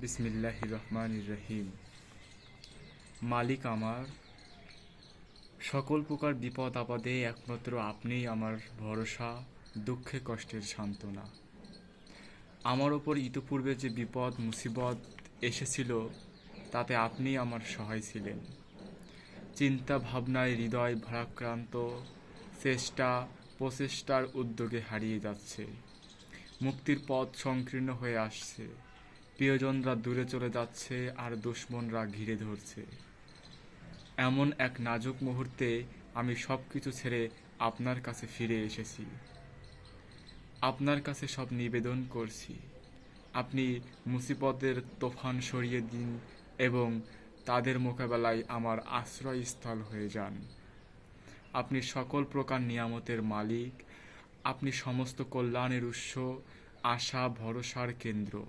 বিসমিল্লাহ রহমান রহিম মালিক আমার, সকল প্রকার বিপদ আপদে একমাত্র আপনিই আমার ভরসা, দুঃখে কষ্টের সান্ত্বনা। আমার ওপর ইতপূর্বে যে বিপদ, মুসিবত এসেছিল, তাতে আপনি আমার সহায় ছিলেন। চিন্তা, ভাবনায় হৃদয় ভারাক্রান্ত, চেষ্টা, প্রচেষ্টার উদ্যোগে হারিয়ে যাচ্ছে। মুক্তির পথ সংকীর্ণ হয়ে আসছে। প্রিয়জনরা দূরে চলে যাচ্ছে আর দুশ্মনরা ঘিরে ধরছে। এমন এক নাজুক মুহূর্তে আমি সব কিছু ছেড়ে আপনার কাছে ফিরে এসেছি। আপনার কাছে সব নিবেদন করছি। আপনি মুসিবতের তোফান সরিয়ে দিন এবং তাদের মোকাবেলায় আমার আশ্রয়স্থল হয়ে যান। আপনি সকল প্রকার নিয়ামতের মালিক। আপনি সমস্ত কল্যাণের উৎস, আশা, ভরসার কেন্দ্র।